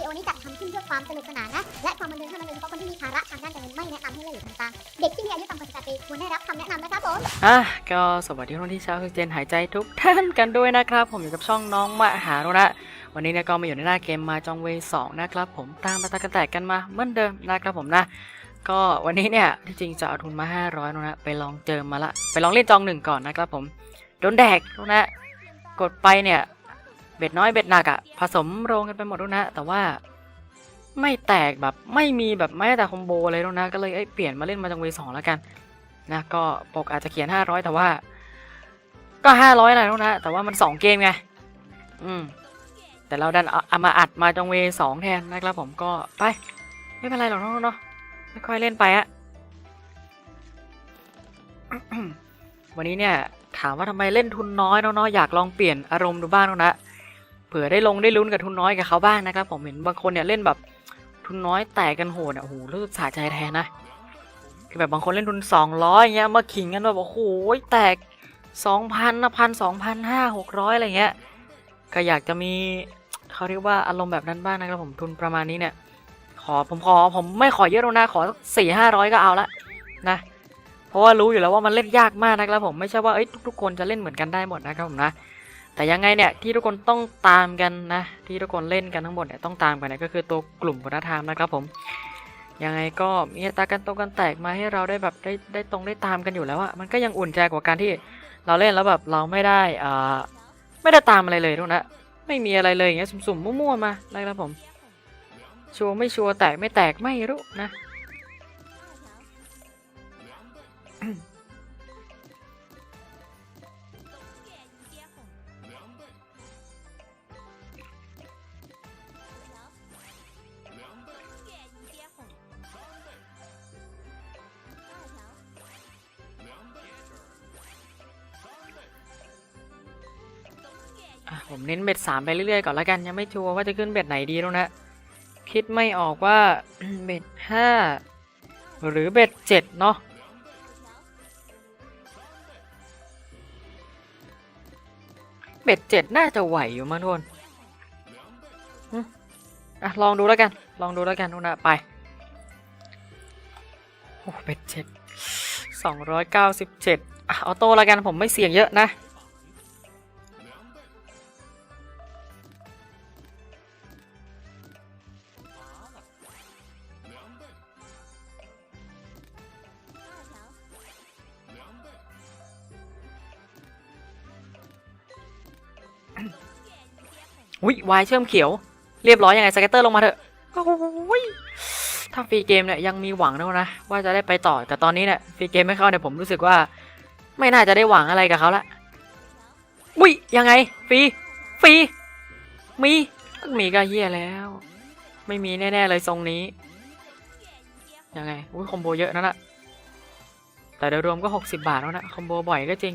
ดีโอนี้จัดทำขึ้นเพื่อความสนุกสนานนะ และความบันเทิงเท่านั้นโดยเฉพาะคนที่มีภาระทางด้านการเงินไม่แนะนำให้เล่นหรือทำตาม เด็กที่มีอายุต่ำกว่า18ปีควรได้รับคำแนะนำนะครับผมอะก็สวัสดีทุกคนที่เช้าคือเจนหายใจทุกท่านกันด้วยนะครับ ผมอยู่กับช่องน้องมหาโรนะวันนี้เนี่ยก็มาอยู่ในหน้าเกมมาจองเวสองนะครับผมตามมาตากันแตกกันมาเหมือนเดิมนะครับผมนะก็วันนี้เนี่ยที่จริงจะเอาทุนมา 500นะไปลองเจิมมาละ ไปลองเล่นจองหนึ่งก่อนนะครับผมโดนแดกนะกดไปเนี่ย เบ็ดน้อยเบ็ดหนักอะผสมโรงกันไปหมดแล้วนะ แต่ว่าไม่แตกแบบไม่มีแบบไม่แต่คอมโบเลยแล้วนะ ก็เลยเอ้ยเปลี่ยนมาเล่นมาจังเวสองแล้วกันนะก็ปกอาจจะเขียน 500 แต่ว่า ก็500แหละแล้วนะ แต่ว่ามัน 2 เกมไง อืม แต่เราดันเอามาอัดมาจังเวสองแทนนะครับผมก็ไป ไม่เป็นไรหรอกเนาะเนาะไม่ค่อยเล่นไปอะวันนี้เนี่ย ถามว่าทำไมเล่นทุนน้อยเนาะเนาะอยากลองเปลี่ยนอารมณ์ดูบ้างแล้วนะ เผื่อได้ลงได้ลุ้นกับทุนน้อยกับเขาบ้างนะครับ ผมเห็นบางคนเนี่ยเล่นแบบทุนน้อยแตกกันโหดอะโอ้โหรู้สึกสะใจแทนนะคือแบบบางคนเล่นทุนสองร้อยเงี้ยมาขิงกันแบบโอ้โหแตกสองพันนะพันสองพันห้าหกร้อยอะไรเงี้ยก็อยากจะมีเขาเรียกว่าอารมณ์แบบนั้นบ้างนะครับผมทุนประมาณนี้เนี่ย ขอผมขอผมไม่ขอเยอะหรอกนะขอสี่ห้าร้อยก็เอาละนะเพราะว่ารู้อยู่แล้วว่ามันเล่นยากมากนะครับผมไม่ใช่ว่าเอ้ยทุกๆคนจะเล่นเหมือนกันได้หมดนะครับผมนะ แต่ยังไงเนี่ยที่ทุกคนต้องตามกันนะ ที่ทุกคนเล่นกันทั้งหมดเนี่ยต้องตามกันเนี่ยก็คือตัวกลุ่มวัฒนธรรมนะครับผมยังไงก็มีอัตราการตรงกันแตกมาให้เราได้แบบได้ได้ตรงได้ตามกันอยู่แล้วอะมันก็ยังอุ่นใจกว่าการที่เราเล่นแล้วแบบเราไม่ได้อ่าไม่ได้ตามอะไรเลยทุกนะไม่มีอะไรเลยอย่างเงี้ยสุ่มๆมั่วๆมาอะไรครับผมชัวร์ไม่ชัวร์แตกไม่แตกไม่รู้นะ ผมเน้นเบ็ดสามไปเรื่อยๆก่อนล้วกันยังไม่ชัวร์ว่าจะขึ้นเบ็ดไหนดีแล้วนะ คิดไม่ออกว่าเบ็ดห้าหรือเบ็ดเจ็ดเนาะเบ็ดเจ็ดน่าจะไหวอยู่มั้งทุกคนอะลองดูแล้วกัน ลองดูแล้วกันทุกนะไปโอ้เบ็ดเจ็ดสองร้อยเก้าสิบเจ็ดอะออโต้แล้วกันผมไม่เสี่ยงเยอะนะ อุ้ยวายเชื่อมเขียว เรียบร้อยยังไงสเก็ตเตอร์ลงมาเถอะโอ้ยถ้าฟรีเกมเนี่ยยังมีหวังนะนะว่าจะได้ไปต่อแต่ตอนนี้เนี่ยฟรีเกมไม่เข้าเนี่ยผมรู้สึกว่า ไม่น่าจะได้หวังอะไรกับเขาละอุ้ยยังไงฟรีฟรีมีมีก็เยี่ยแล้ว ไม่มีแน่ๆเลยทรงนี้ยังไงอุ้ยคอมโบเยอะนั่นแหละแต่โดยรวมก็ 60 บาทแล้วนะคอมโบบ่อยก็จริง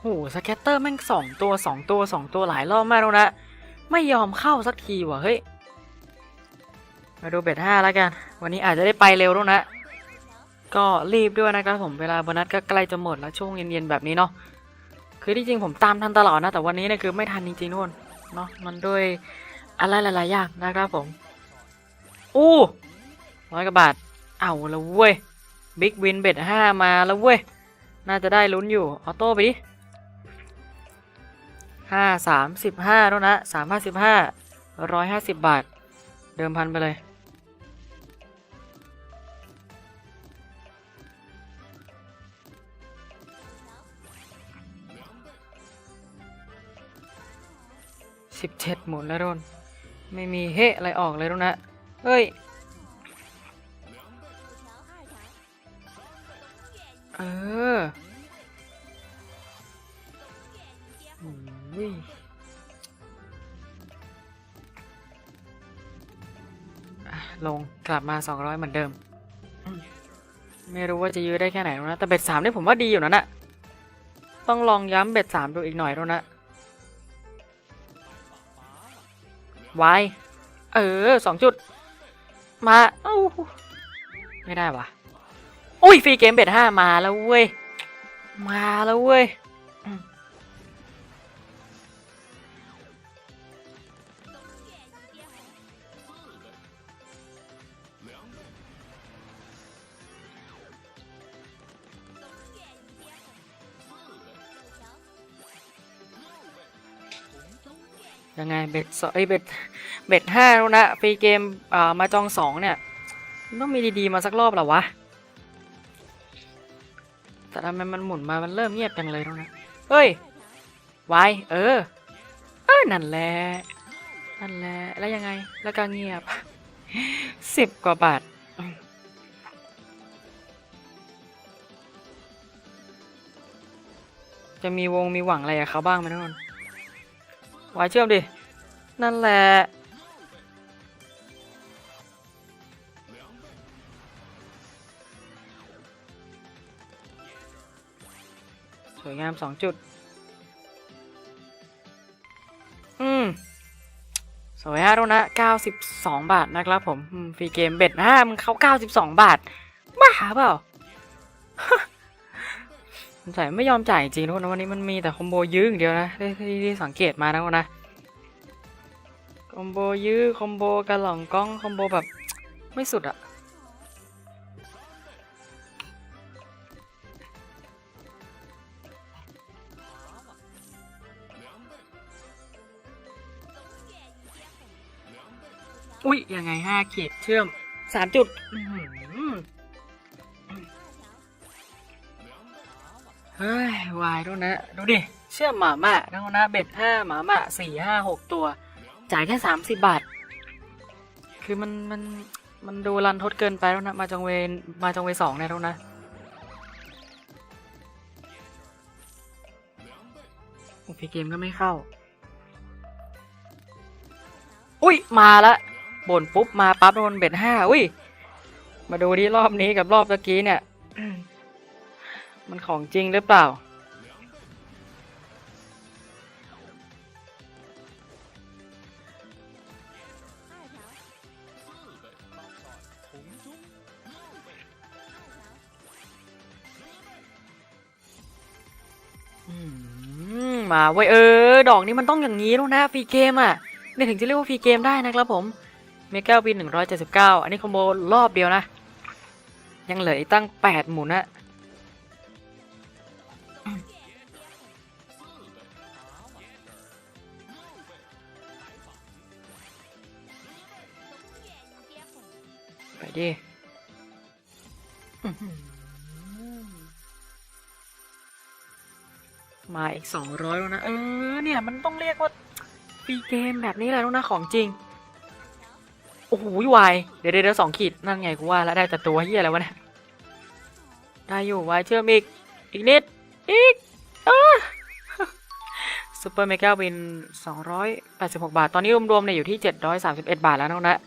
โหสแกตเตอร์แม่งสองตัวสองตัวสองตัวหลายรอบมากแล้วนะ ไม่ยอมเข้าสักทีว่ะเฮ้ย มาดูเบ็ดห้าแล้วกัน วันนี้อาจจะได้ไปเร็วแล้วนะ ก็รีบด้วยนะครับผมเวลาโบนัสก็ใกล้จะหมดแล้วช่วงเย็นๆแบบนี้เนาะคือที่จริงผมตามทันตลอดนะ แต่วันนี้เนี่ยคือไม่ทันจริงๆทุกคนเนาะมันด้วยอะไรหลายๆอย่างนะครับผมอู้ร้อยกว่าบาท เอาล้วเว้ยบิ๊กวินเบ็ดห้ามาแล้วเว้ยน่าจะได้ลุ้นอยู่ออโต้ไปดิ ห้าสามสิบห้าแล้วนะสามห้าสิบห้าร้อยห้าสิบบาท เดิมพันไปเลย สิบเจ็ดหมุนแล้วโดน ไม่มีเฮะอะไรออกเลยแล้วนะ เฮ้ย เออ อุ้ยอะลงกลับมา 200 เหมือนเดิมอืมไม่รู้ว่าจะยื้อได้แค่ไหนแล้วนะแต่เบ็ดสามนี่ผมว่าดีอยู่นะน่ะต้องลองย้ำเบ็ดสามดูอีกหน่อยแล้วนะวายเออสองจุด มาเอ้าไม่ได้วะอุ้ยฟรีเกมเบ็ดห้ามาแล้วเว้ย มาแล้วเว้ย ยังไงเบ็ดสองเอ้ยเบ็ดเบ็ดห้าแล้วนะฟรีเกมอ่ามาจองสองเนี่ยต้องมีดีๆมาสักรอบเหรอวะแต่ทำไมมันหมุนมามันเริ่มเงียบจังเลยแล้วนะเฮ้ยวายเออเออนั่นแหละนั่นแหละแล้วยังไงแล้วก็เงียบสิบกว่าบาทจะมีวงมีหวังอะไรกับเขาบ้างไหมทุกคน วายเชื่อมดิ นั่นแหละ สวยงามสองจุด อืม สวยฮะโดนะเก้าสิบสองบาทนะครับผม ฟรีเกมเบ็ดห้ามันเขาเก้าสิบสองบาทบ้าเปล่า งสัยไม่ยอมจ่ายจริงทุกคนะวันนี้มันมีแต่คอมโบยื้ออย่างเดียวนะที่ที่สังเกตมานะคนนะคอมโบยื้อคอมโบกระหล่องกล้องคอมโบแบบไม่สุดอะอุ้ยยังไงห้าขีดเชื่อมสามจุด เฮ้ยวายดูนะ ดูดิ เชื่อมหมาม่าทั้งนะเบ็ดห้าหมาม่าสี่ห้าหกตัว จ่ายแค่สามสิบบาท คือมันมันมันดูรันทดเกินไปแล้วนะ มาจังเวมาจังเวสองเนี่ยแล้วนะโอเคเกมก็ไม่เข้า อุ้ยมาละบ่นปุ๊บมาปั๊บโดนเบ็ดห้าอุ้ย มาดูที่รอบนี้กับรอบตะกี้เนี่ย มันของจริงหรือเปล่าอืมมาเว้ยเออ ดอกนี้มันต้องอย่างนี้แล้วนะฟรีเกมอะเนี่ยถึงจะเรียกว่าฟรีเกมได้นะครับผม เมกาบินหนึ่งร้อยเจ็ดสิบเก้าอันนี้คอมโบรอบเดียวนะ ยังเหลืออีกตั้งแปดหมุนนะ มาอีกสองร้อยแล้วนะ เออ เนี่ย มันต้องเรียกว่าฟรีเกมแบบนี้แหละล้วนะของจริง โอ้โหวายเดี๋ยวเดี๋ยวสองขีด นั่นไงกูว่า แล้วได้แต่ตัวเฮียอะไรวะเนี่ย ได้อยู่วายเชื่อมอีก อีกนิด อีกอซูเปอร์เมกาวิน 286 บาท ตอนนี้รวมๆเนี่ยอยู่ที่ 731 บาทแล้วนะ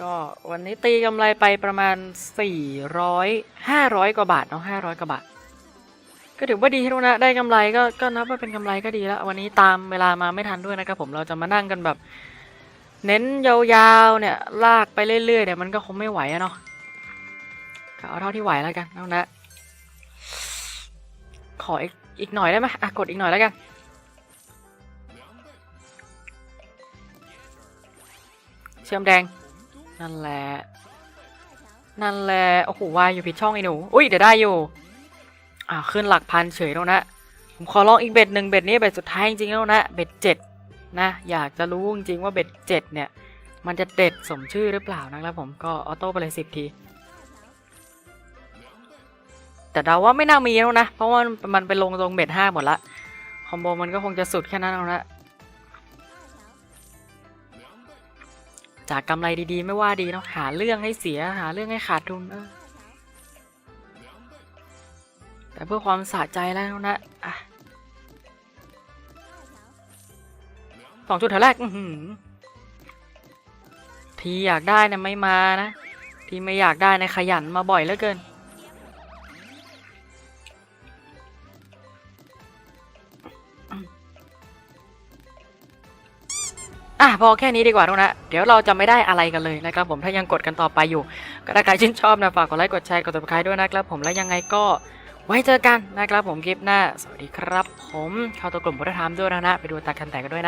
ก็วันนี้ตีกำไรไปประมาณ 400 500 กว่าบาทเนาะ500 กว่าบาท ก็ถือว่าดีที่รู้นะ ได้กำไรก็ก็นับว่าเป็นกำไรก็ดีแล้ว วันนี้ตามเวลามาไม่ทันด้วยนะครับผมเราจะมานั่งกันแบบ เน้นยาวๆเนี่ยลากไปเรื่อยๆเนี่ยมันก็คงไม่ไหวอะเนาะเอาเท่าที่ไหวแล้วกันเอานะขออีกอีกหน่อยได้ไหมอะกดอีกหน่อยแล้วกันเชื่อมแดง นั่นแหละ นั่นแหละ โอ้โหวายอยู่ผิดช่องไอ้หนู อุ้ยเดี๋ยวได้อยู่ อ่าขึ้นหลักพันเฉยแล้วนะ ผมขอลองอีกเบ็ดหนึ่งเบ็ดนี้เบ็ดสุดท้ายจริงๆแล้วนะ เบ็ดเจ็ดนะ อยากจะรู้จริงๆว่าเบ็ดเจ็ดเนี่ย มันจะเด็ดสมชื่อหรือเปล่านะครับผม ก็ออโต้ไปเลยสิบที แต่เดาว่าไม่น่ามีแล้วนะ เพราะว่ามันไปลงตรงเบ็ดห้าหมดละ คอมโบมันก็คงจะสุดแค่นั้นเอาละ จากกำไรดีๆ ไม่ว่าดีเนาะหาเรื่องให้เสียหาเรื่องให้ขาดทุนเออแต่เพื่อความสะใจแล้วนะอะสองจุดแถวแรกทีอยากได้นะไม่มานะ ทีไม่อยากได้นะขยันมาบ่อยเหลือเกิน อะพอแค่นี้ดีกว่าทุกนะ เดี๋ยวเราจะไม่ได้อะไรกันเลยนะครับผมถ้ายังกดกันต่อไปอยู่ ก็ถ้าใครชื่นชอบนะฝากกดไลค์กดแชร์กดติดตามด้วยนะครับผมแล้วยังไงก็ไว้เจอกันนะครับผมคลิปหน้า สวัสดีครับ ผมเข้าตัวกลุ่มพุทธธรรมด้วยนะนะไปดูตากันแต่กันด้วยนะ